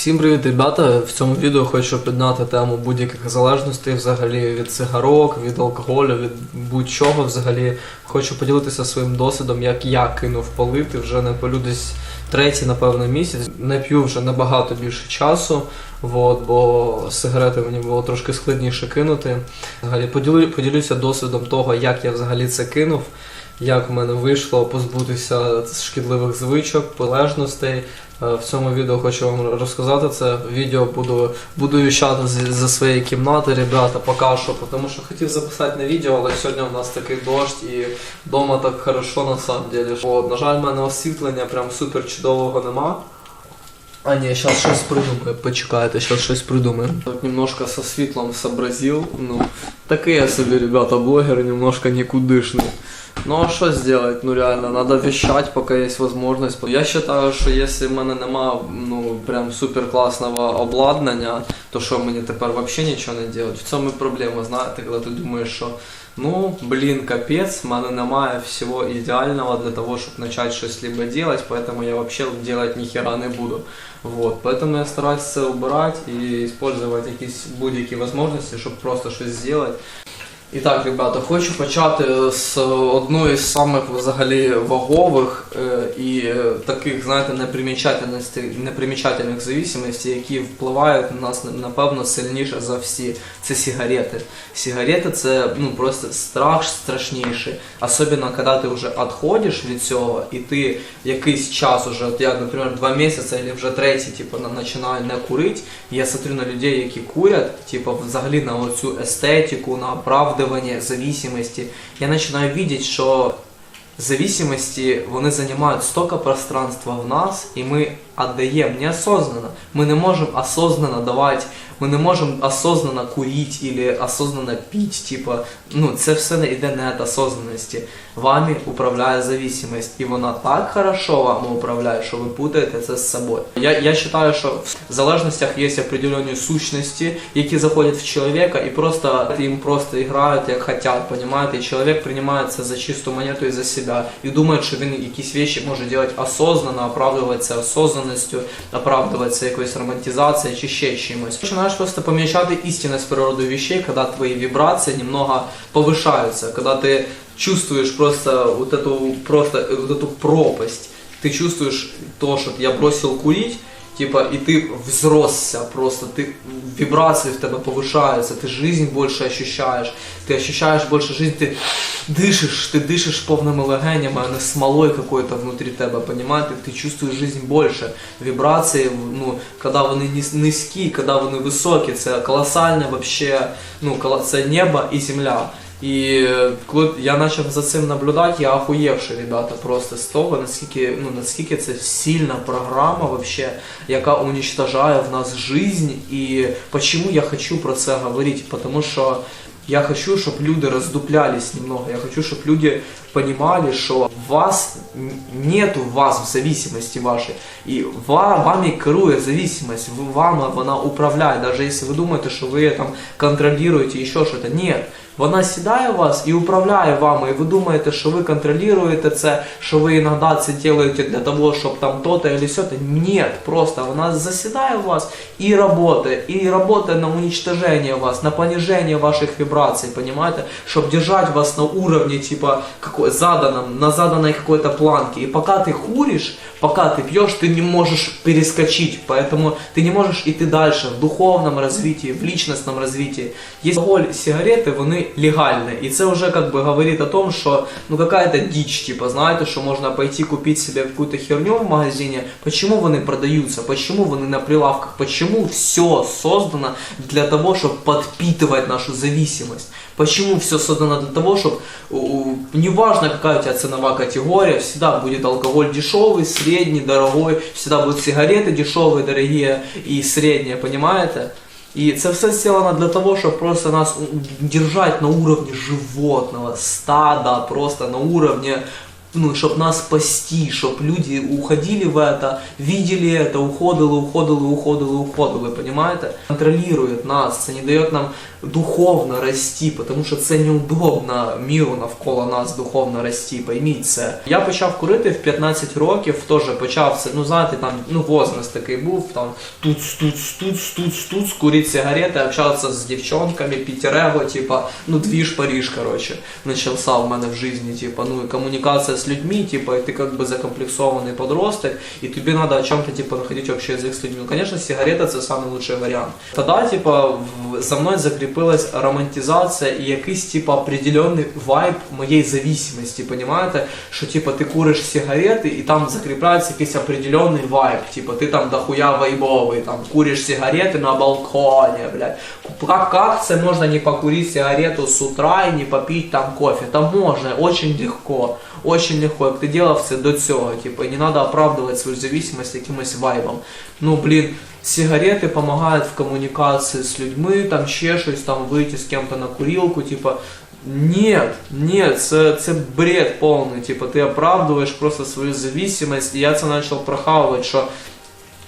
Всім привіт, ребята! В цьому відео хочу підняти тему будь-яких залежностей взагалі від цигарок, від алкоголю, від будь-чого взагалі. Хочу поділитися своїм досвідом, як я кинув палити. Вже не палю десь третій, напевно, місяць. Не п'ю вже набагато більше часу, вот, бо сигарети мені було трошки складніше кинути. Взагалі поділю, поділюся досвідом того, як я взагалі це кинув. Як в мене вийшло позбутися шкідливих звичок, полежностей. Е, В цьому відео хочу вам розказати це. Відео буду, буду віщати за своєї кімнати, ребята, поки що, тому що хотів записати на відео, але сьогодні у нас такий дощ і вдома так хорошо на самом деле. На жаль, в мене освітлення прям супер чудового нема. А ні, зараз щось придумаю, почекайте, зараз щось придумаю. Так немножко со світлом сообразил. Ну, такий я собі, ребята, блогер, немножко никудышный. Ну а що сделать? Ну реально, надо вещать, пока есть возможность. Я считаю, що якщо в мене нема ну прям супер класного обладнання, то що мені тепер вообще нічого не делать? В цьому і проблема, знаєте, коли ти думаєш, що ну блін, капець, в мене немає всього ідеального для того, щоб почати щось либо делать, поэтому я вообще делать ніхера не буду. Вот, поэтому я стараюсь це убирать і использовать якісь будь-які можливості, щоб просто щось зробити. І так, ребята, хочу почати з одної з самих взагалі вагових е, і е, таких, знаєте, непримічательних зависимостей, які впливають на нас напевно сильніше за всі. Це сигарети. Сигарети це ну просто страх страшніший. Особливо, коли ти вже відходиш від цього, і ти якийсь час уже, от я, наприклад, два місяці або вже третій, типу, на- починаю не курити. Я смотрю на людей, які курять, типу, взагалі на оцю естетику, на оправдування зависимости, Я начинаю видеть, что зависимости, вони занимают столько пространства в нас, и ми віддаємо неосознанно. Ми не можемо осознанно давати, ми не можемо осознанно курити або осознанно пити. Типа, ну, це все не йде не від осознанності. Вами управляє зависимость, і вона так хорошо вами управляє, що ви путаєте це з собою. Я, я вважаю, що в залежностях є определені сущності, які заходять в чоловіка і просто їм просто грають як хотять, понимаете? І чоловік приймає це за чисту монету і за себе. І думає, що він якісь речі може робити осознанно, оправдуватися осознаністю, оправдуватися якоюсь романтизацією чи ще чимось. Починаєш просто помічати істинність природи вещей, коли твої вібрації немного повишаються, коли ти чувствуешь просто вот эту просто вот эту пропасть. Ты чувствуешь то, что я бросил курить, типа, и ты взросся просто, ты вибрации в тебе повышаются, ты жизнь больше ощущаешь, ты ощущаешь больше жизнь, ты дышишь, ты дышишь полными легенями, а не смолой какой-то внутри тебя, понимаете? Ты чувствуешь жизнь больше. Вибрації, ну, когда вони низ- низькі, когда вони високі, це колосальне вообще, ну, коло- це небо і земля. І е, коли я почав за цим наблюдати, я охуєвши, ребята, просто з того, наскільки, ну, наскільки це сильна програма, вообще, яка уничтожає в нас жизнь. І почему я хочу про це говорити? Потому що я хочу, щоб люди роздуплялись немного. Я хочу, щоб люди понимали, що вас нету вас в зависимости вашей. І ва- вами керує зависимость, вами вона управляє. Даже якщо ви думаєте, що ви там контролюєте і ще щось. Ні. Вона сідає у вас і управляє вами, і ви думаєте, що ви контролюєте це, що ви іноді це робите для того, щоб там то-то или сьо-то. Ні, просто вона засідає у вас і працює, і працює на уничтожение вас, на понижение ваших вибраций, понимаете? Щоб держать вас на уровне, типа, какой, заданном, на заданной какой-то планке. И пока ты куришь, пока ты пьешь, ты не можешь перескочить, поэтому ты не можешь идти дальше в духовном развитии, в личностном развитии. Есть алкоголь, сигареты, вони легальні. І це вже как бы говорит о том, що ну какая-то дичь, типа, знаєте, що можна пойти купить себе какую-то херню в магазине. Почему вони продаються? Почему вони на прилавках? Почему все создано для того, чтобы подпитывать нашу зависимость? Почему все создано для того, чтобы неважно какая у тебя ценовая категория, всегда будет алкоголь дешевый, средний, дорогой, всегда будут сигареты дешевые, дорогие и средние, понимаете? І це все сделано для того, чтобы просто нас держать на уровне животного, стада, просто на уровне ну, щоб нас спасти, щоб люди уходили в это, видели это, уходили, уходили, уходили, уходили, понимаете? Контролирует нас, це не дає нам духовно расти, тому що це неудобно міру навколо нас духовно расти, пойміть це. Я почав курити в 15 років, теж почав це, ну знаєте, там, ну возраст такий був, там туц, туц, туц, туц, туц, курить сигарети, общатися з дівчонками, пітерего, типа, ну движ Париж, короче, начался в мене в жизни, типа, ну и коммуникация с людьми, типа, и ты как бы закомплексованный подросток, и тебе надо о чем-то, типа, находить общий язык с людьми. Ну, конечно, сигарета это самый лучший вариант. Тогда, типа, в- за мною закріпилась романтизація і якийсь, типа, определенний вайб моєї зависимості, понимаете? Що, типа, ти куриш сигарети, і там закріпляється якийсь определенний вайб, типа, ти там дохуя вайбовий, там, куриш сигарети на балконі, блядь. Как, как це можна не покурить сигарету с утра і не попить там кофе? Та можна, очень легко, очень легко. Як ти делав це до цього, типа, і не надо оправдывать свою зависимость якимось вайбом. Ну, блін, сигарети допомагають в комунікації з людьми, там ще щось, там вийти з кем-то на курилку, типа. Нет, нет, це, це бред повний. Типа, ти оправдываешь просто свою зависимость. І я це почав прохавувати, що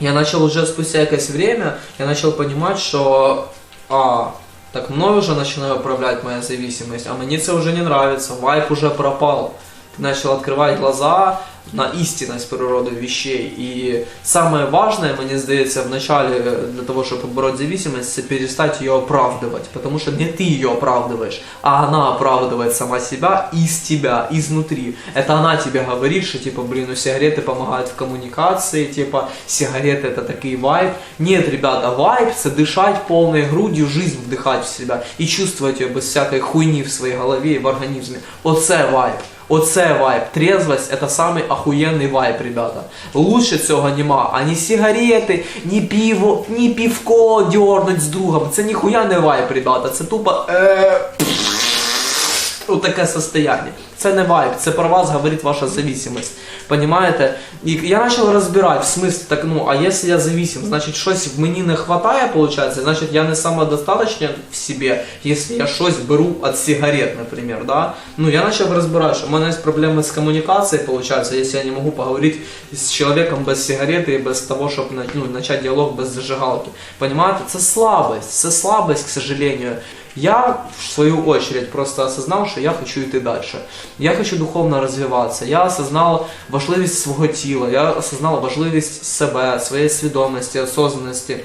я начал уже спустя якесь время, я начал понимать, что а, так мною уже начинаю управлять моя зависимость, а мне это уже не нравится, вайп уже пропал. Начал открывать глаза на истинность природы вещей. И самое важное, мне здається, начале для того, чтобы побороть зависимость, это перестать ее оправдывать. Потому что не ты ее оправдываешь, а она оправдывает сама себя из тебя, изнутри. Это она тебе говорит, что типа, блин, ну сигареты помогают в коммуникации, типа, сигареты это такой вайб. Нет, ребята, вайб это дышать полной грудью, жизнь вдыхать в себя и чувствовать ее без всякой хуйни в своей голове и в организме. Оце вайб. Оце вайб. Трезвость это самый вайб, ребята. Лучше цього нема. Ані ні сигарети, ні піво, ні півко дьорнуть з другом. Це ніхуя не вайб, ребята. Це тупо. Е... Отаке таке состояние. Це не вайб, це про вас говорить ваша зависимость. Понимаете? І я почав розбирати, в смысле, так ну, а якщо я зависим, значить щось в мені не хватає, получается, значить я не самодостаточний в себе, якщо я щось беру від сигарет, например, да? Ну, я почав розбирати, що в мене є проблеми з комунікацією, получается, якщо я не можу поговорити з чоловіком без сигарети і без того, щоб ну, начать діалог без зажигалки. Понимаете? Це слабость, це слабость, к сожалению. Я, в свою очередь, просто осознал, что я хочу идти дальше. Я хочу духовно розвиватися, Я осознала важливість свого тіла, я осознала важливість себе, своєї свідомості, осознанності.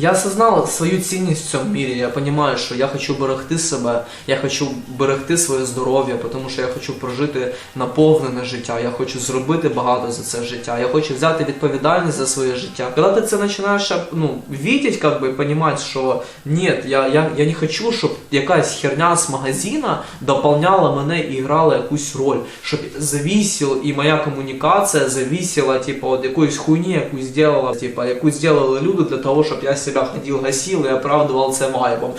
Я осознал свою цінність в цьому мірі. Я розумію, що я хочу берегти себе, я хочу берегти своє здоров'я, тому що я хочу прожити наповнене життя. Я хочу зробити багато за це життя. Я хочу взяти відповідальність за своє життя. Коли ти це починаєш ну, видеть, как бы, понимать, що ні, я, я, я не хочу, щоб якась херня з магазина доповняла мене і грала якусь роль, щоб завісила і моя комунікація завісила, типу, від якоїсь хуйні, яку зробила, типу, яку зробили люди для того, щоб я себя ходил, гасил и оправдывал це вайбом.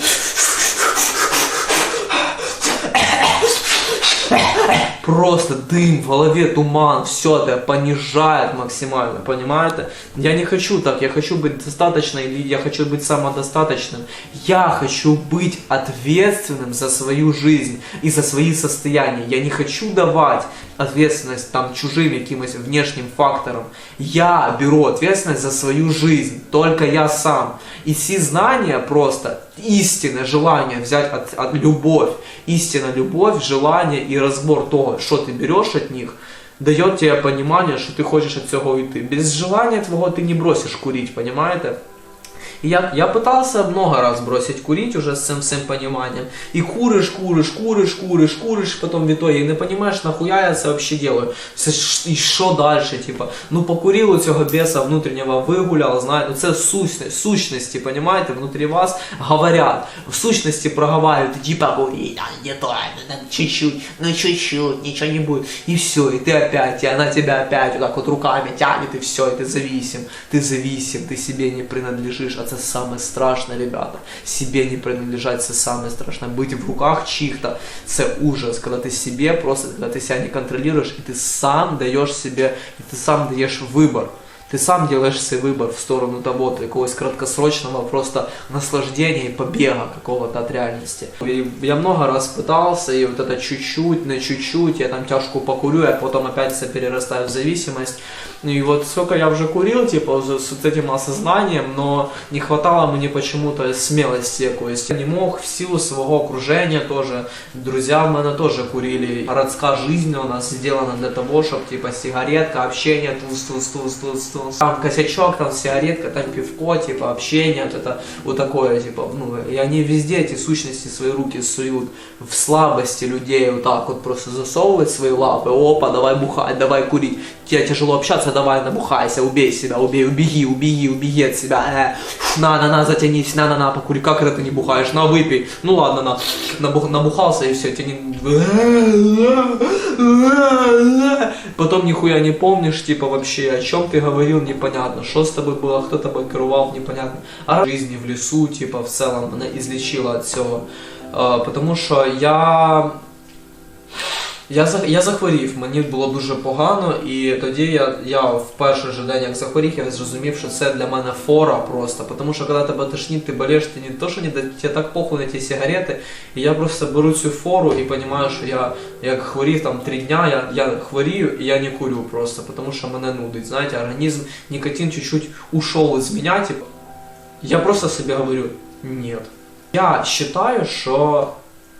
Просто дым в голове, туман, все это понижает максимально, понимаете? Я не хочу так, я хочу быть достаточной, или я хочу быть самодостаточным. Я хочу быть ответственным за свою жизнь и за свои состояния. Я не хочу давать ответственность там чужим якимось внешним факторам. Я беру ответственность за свою жизнь, только я сам. И все знания просто истинное желание взять от, от любовь, истинная любовь, желание и разбор того, что ты берешь от них, дает тебе понимание, что ты хочешь от цього уйти. Без желания твоего ты не бросишь курить, понимаете? И я, я пытался много раз бросить курить уже с этим всем пониманием. И куришь, куришь, куришь, куришь, куришь, потом в итоге не понимаешь, нахуя я это вообще делаю. Це ж- І що дальше, типа, ну покурил у цього беса внутреннего выгулял, знаете, ну це сущность, сущности, понимаете, внутри вас говорят, в сущности проговаривают, типа, кури, а, не то, ну, ну, чуть-чуть, ну чуть-чуть, ничего не будет. И все, и ты опять, и она тебя опять вот так вот руками тянет, и все, и ты зависим, ты зависим, ты себе не принадлежишь, а это самое страшное, ребята. Себе не принадлежать, это самое страшное. Быть в руках чьих-то, это ужас, когда ты себе просто, когда ты себя не контролируешь, и ты сам даешь себе, и ты сам даешь выбор. Ты сам делаешь свой выбор в сторону того, какого-то краткосрочного просто наслаждения и побега какого-то от реальности. И я много раз пытался, и вот это чуть-чуть, на чуть-чуть, я там тяжку покурю, я потом опять себя перерастаю в зависимость. И вот сколько я уже курил, типа, с с вот этим осознанием, но не хватало мне почему-то смелости. Я не мог в силу своего окружения тоже. Друзья в мене тоже курили. Городская жизнь у нас сделана для того, чтобы типа сигаретка, общение, туз, туз, туз, туз, туз. Там косячок, там сигаретка, там пивко, типа общение, вот это вот такое, типа, ну, и они везде эти сущности свои руки суют в слабости людей, вот так вот просто засовывают свои лапы, опа, давай бухать, давай курить, тебе тяжело общаться, давай набухайся, убей себя, убей, убеги, убеги, убеги от себя, э, на, на, на, затянись, на, на, на, покури, как это ты не бухаешь, на, выпей, ну ладно, на, набух, набухался и все, тебе. Потом нихуя не помнишь, типа, вообще, о чем ты говорил, непонятно, что с тобой было, кто тобой керувал, непонятно, а жизни в лесу, типа, в целом, она излечила от всего, Е, потому что я я, я захворів, мені було дуже погано, і тоді я, я в перший же день, як захворів, я зрозумів, що це для мене фора просто. Тому що коли тебе тошнить, ти болеш, ти не то, що не тебе так похуй ті сигарети, і я просто беру цю фору і розумію, що я як хворів там три дня, я, я хворію і я не курю просто, тому що мене нудить. Знаєте, організм, никотин чуть-чуть ушел из меня, типа. Я просто себе говорю, нет. Я считаю, что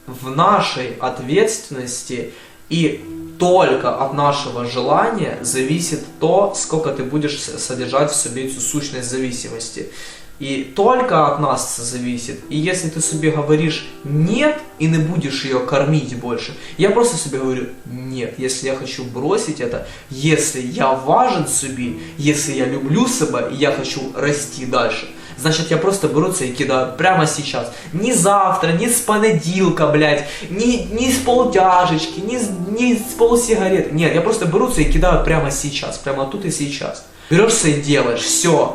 в нашей ответственности и только от нашего желания зависит то, сколько ты будешь содержать в себе эту сущность зависимости. И только от нас зависит. И если ты себе говоришь нет и не будешь ее кормить больше, я просто себе говорю нет, если я хочу бросить это, если я важен себе, если я люблю себя и я хочу расти дальше, значит я просто беру це і кидаю прямо сейчас. Ні завтра, ні з понеділка, блядь, ні, ні з полутяжечки, ні з, ні з полусигарет. Нет, я просто беру це і кидаю прямо сейчас, прямо тут и сейчас. Берешься и делаешь, все.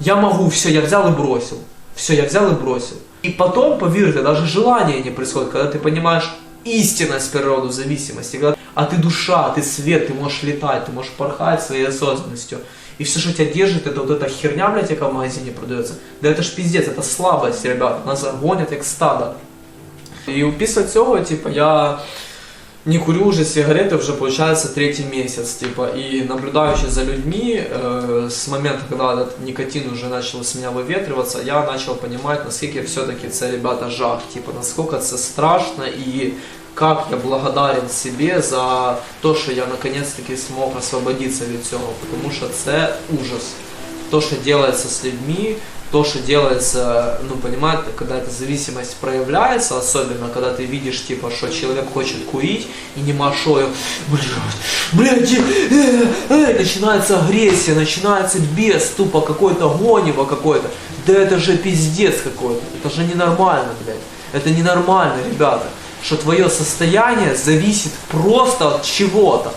Я могу, все, я взял и бросил. Все, я взял и бросил. И потом, поверьте, даже желание не происходит, когда ты понимаешь истинность природу зависимости, когда, а ты душа, ты свет, ты можешь летать, ты можешь порхать своей осознанностью. И все, что тебя держит, это вот эта херня, блядь, яка в магазине продается. Да это ж пиздец, это слабость, ребят. Нас гонят як стадо. І після цього, типу, я не курю уже сигареты уже получается третий месяц, типа, и наблюдающий за людьми, э, с момента, когда этот никотин уже начал с меня выветриваться, я начал понимать, насколько все-таки це, ребята, жах, типа, насколько это страшно и как я благодарен себе за то, что я наконец-таки смог освободиться від цього, потому что це ужас. То, что делается с людьми, то, что делается, ну, понимаете, когда эта зависимость проявляется, особенно когда ты видишь, типа, что человек хочет курить и не машою, блядь, блядь, э, э, начинается агрессия, начинается бес, тупо какое-то гонево какое-то. Да это же пиздец какой-то, это же ненормально, блядь, это ненормально, ребята, что твое состояние зависит просто от чего-то.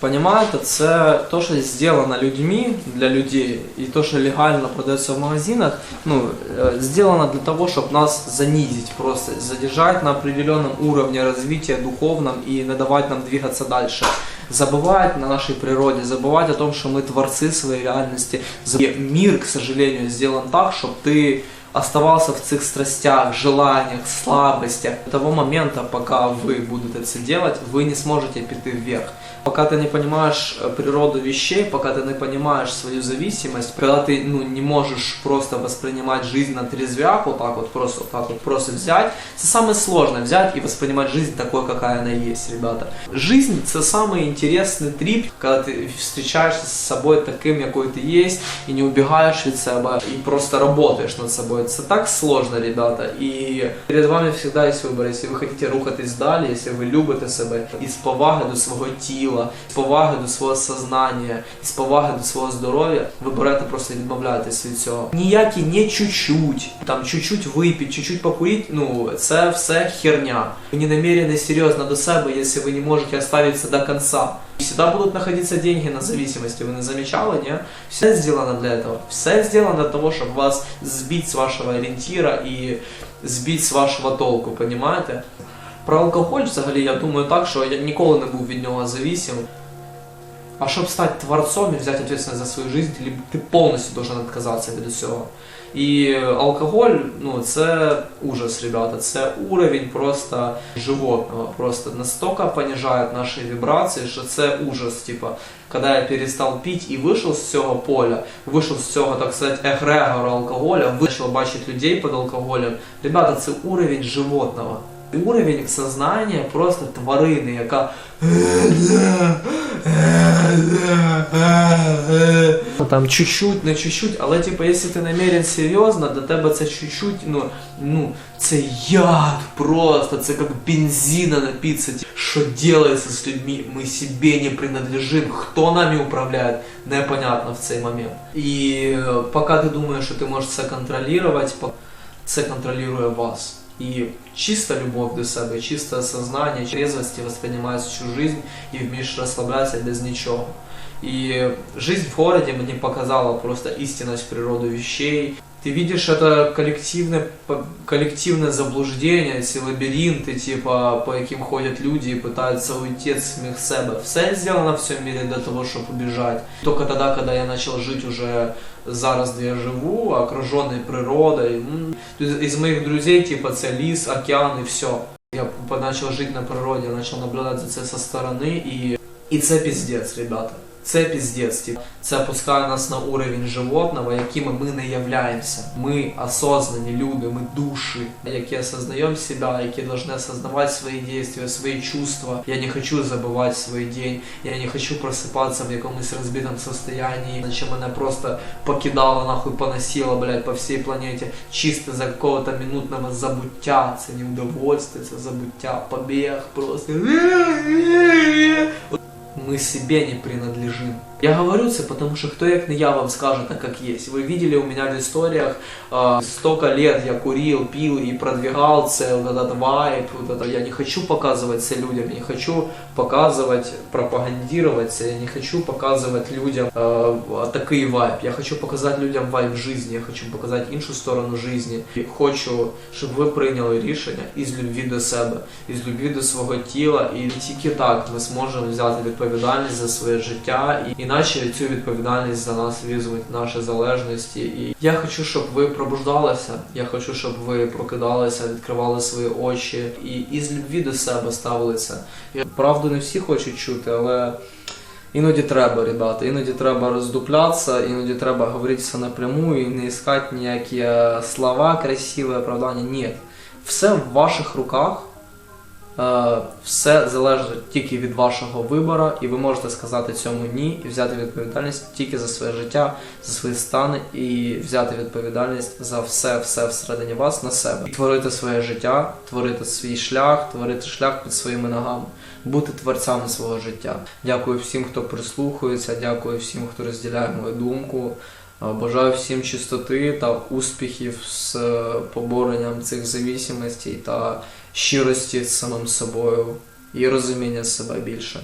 Понимаете, це то, що зроблено людьми для людей, і то, що легально продається в магазинах, ну, э, сделано для того, чтобы нас занизить просто, задержать на определенном уровне развития духовном и не давать нам двигаться дальше. Забывать на нашей природе, забывать о том, что мы творцы своей реальности. И мир, к сожалению, сделан так, чтобы ты оставался в цих страстях, желаниях, слабостях. До того момента, пока вы будете это делать, вы не сможете пойти вверх. Пока ты не понимаешь э, природу вещей, пока ты не понимаешь свою зависимость, когда ты ну, не можешь просто воспринимать жизнь на трезвяк, вот так вот просто, вот так вот просто взять, это самое сложное, взять и воспринимать жизнь такой, какая она есть, ребята. Жизнь это самый интересный трип, когда ты встречаешься с собой таким, какой ты есть, и не убегаешь от себя, и просто работаешь над собой. Это так сложно, ребята. И перед вами всегда есть выбор. Если вы хотите рухатись далі, если ви любите себе із поваги до свого тіла, з поваги до свого сознання, із поваги до свого здоров'я, ви берете просто відмовляєтесь від цього. Ніякі не чуть-чуть, там чуть-чуть випити, чуть-чуть покурити, ну це все херня. Ви не намірены серйозно до себе, якщо ви не можете оставиться до конца. Всегда будут находиться деньги на зависимости, вы не замечали, не? Все сделано для этого. Все сделано для того, чтобы вас сбить с вашего ориентира и сбить с вашего толку, понимаете? Про алкоголь взагалі я думаю так, що я ніколи не був від нього зависим. А щоб стати творцом і взяти відповідальність за свою либо ти повністю должен відказатися від усього. І алкоголь, ну це ужас, ребята, це уровень просто животного. Просто настолько понижает наши вибрации, що це ужас. Типа, когда я перестал пить и вышел з цього поля, вышел з цього, так сказать, егрегора алкоголя, почав бачити людей під алкоголем. Ребята, це уровень животного. Уровень сознання просто тварини, яка там чуть-чуть, не чуть-чуть, але типу, якщо ти намерен серйозно, до тебе це чуть-чуть, ну, ну, це яд просто, це як бензина напиться. Що делается з людьми, ми себе не принадлежим, хто нами управляє, непонятно в цей момент. І е, поки ти думаєш, що ти можеш це контролювати, це контролює вас. І чиста любов до себе, чисте сознання, трезвості воспринимаешь всю жизнь і вмієш розслаблятися без нічого. И жизнь в городе мне показала просто истинность природы вещей. Ты видишь это коллективное, по- коллективное заблуждение, эти лабиринты, типа, по яким ходят люди и пытаются уйти от самих себе. Все сделано в всем мире для того, чтобы убежать. Только тогда, когда я начал жить уже зараз, де я живу, окруженный природой. із моїх друзів, типа, це ліс, океан и все. Я начал жить на природе, почав начал наблюдать за це со стороны, и, и це пиздец, ребята. Це піздець, типу. це опускає нас на уровень животного, якими ми не являємося. Ми осознані люди, ми душі, які осознаємо себе, які повинні осознавати свої дії, свої чувства. Я не хочу забувати свій день, я не хочу просипатися в якомусь розбитому состоянии, наче мене просто покидало, нахуй поносило, блядь, по всій планеті, чисто за какого-то минутного забуття. Це не удовольствие, це забуття, побіг просто. Мы себе не принадлежим. Я говорю это, потому что кто як не я вам скажет так, как есть. Вы видели у меня в историях, э, столько лет я курил, пил и продвигал це, вот этот вайп, вот это. Я не хочу показывать это людям, я не хочу показывать, пропагандировать це, я не хочу показывать людям э, такий вайп. Я хочу показати людям вайп жизни, я хочу показати іншу сторону жизни. І хочу, щоб ви прийняли рішення із любві до себе, із любві до свого тіла, і тільки так ми зможемо взяти відповідальність за своє життя, і іначе цю відповідальність за нас візьмуть наші залежності. І я хочу, щоб ви пробуждалися. Я хочу, щоб ви прокидалися, відкривали свої очі і із любві до себе ставилися. І правду не всі хочуть чути, але. Іноді треба, ребята, іноді треба роздуплятися, іноді треба говорити все напряму і не искати ніякі слова, красиві оправдання. Ні. Все в ваших руках. Е, Все залежить тільки від вашого вибору, і ви можете сказати цьому ні і взяти відповідальність тільки за своє життя, за свої стани і взяти відповідальність за все, все всередині вас на себе. І творити своє життя, творити свій шлях, творити шлях під своїми ногами, бути творцями свого життя. Дякую всім, хто прислухається, дякую всім, хто розділяє мою думку. Е, Бажаю всім чистоти та успіхів з е, поборенням цих зависимостей та щирості з самим собою і розуміння себе більше.